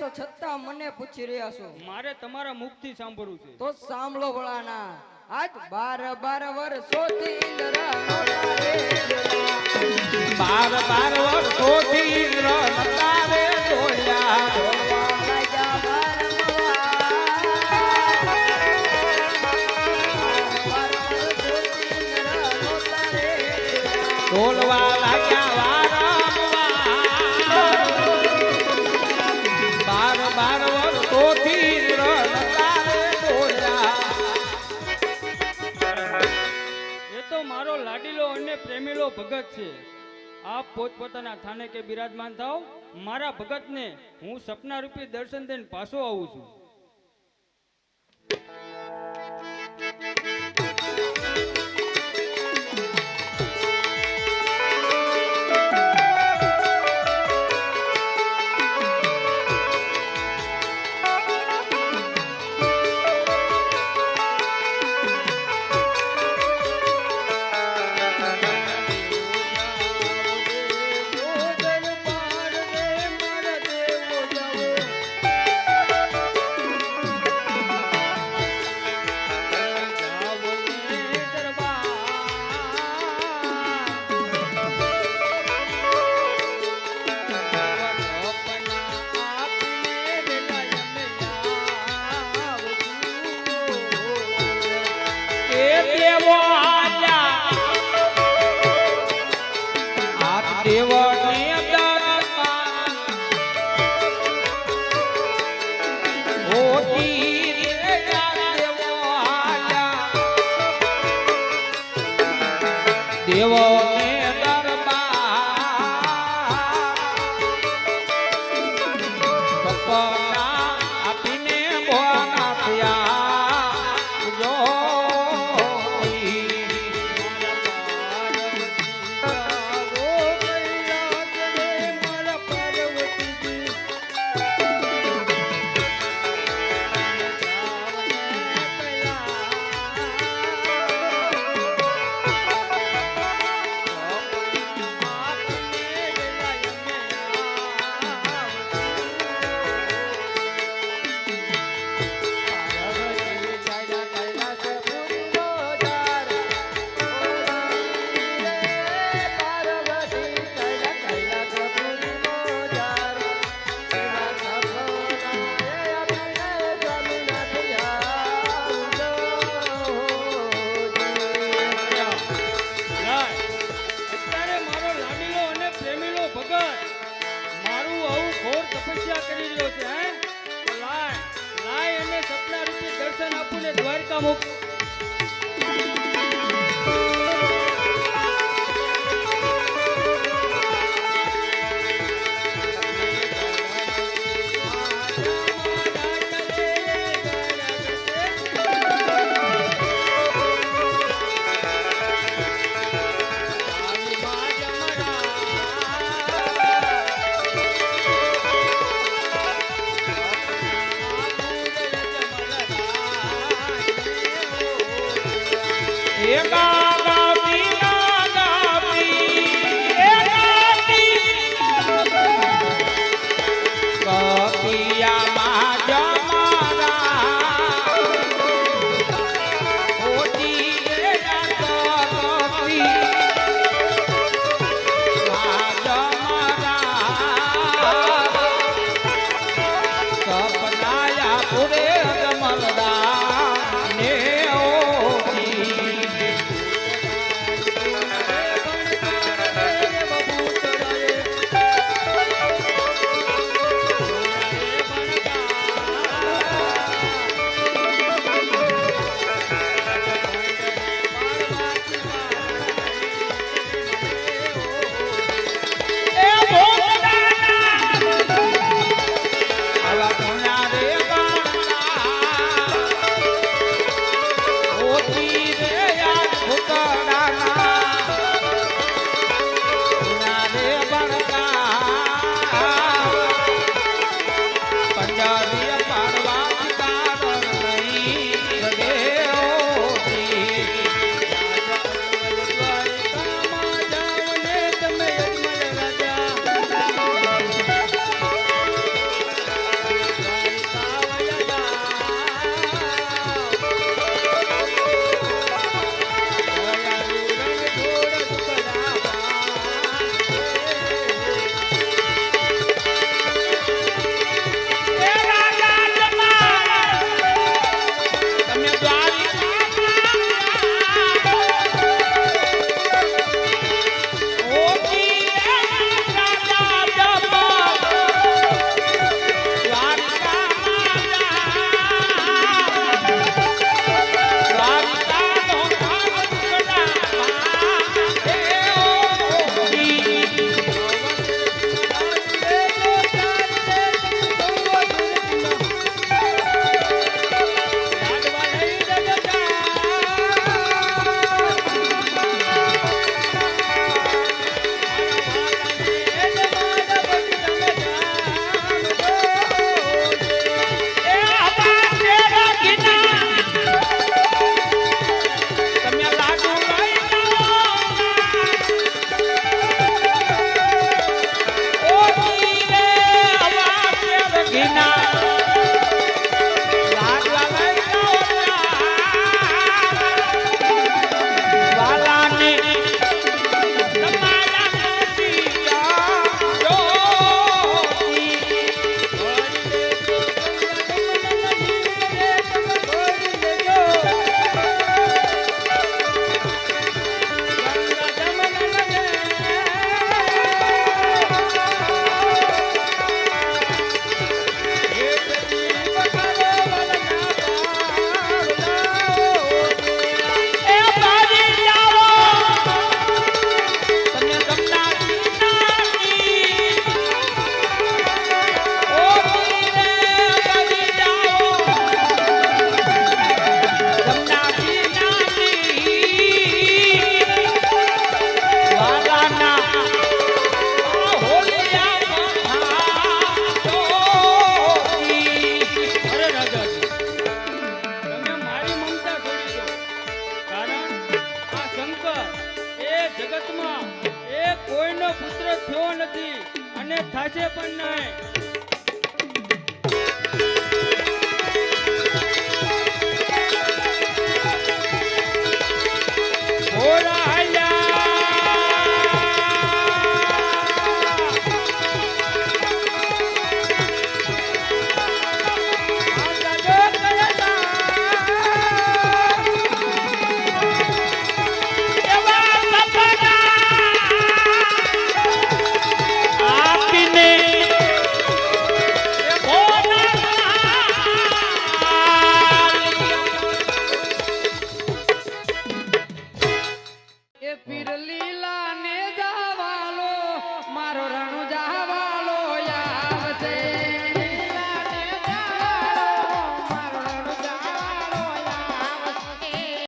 છો છતાં મને પૂછી રહ્યા છો મારે તમારા મુખથી સાંભળવું છે તો સાંભળો ભલાના આજ બાર બાર વર્ષોથી. બાર બાર ભગત છે. આપ પોતપોતાના થાને કે બિરાજમાન થાવ મારા ભગતને હું સપના રૂપી દર્શન દઈને પાછો આવું છું. દેવોને হোক દ્વારકા થાશે પણ નહીં.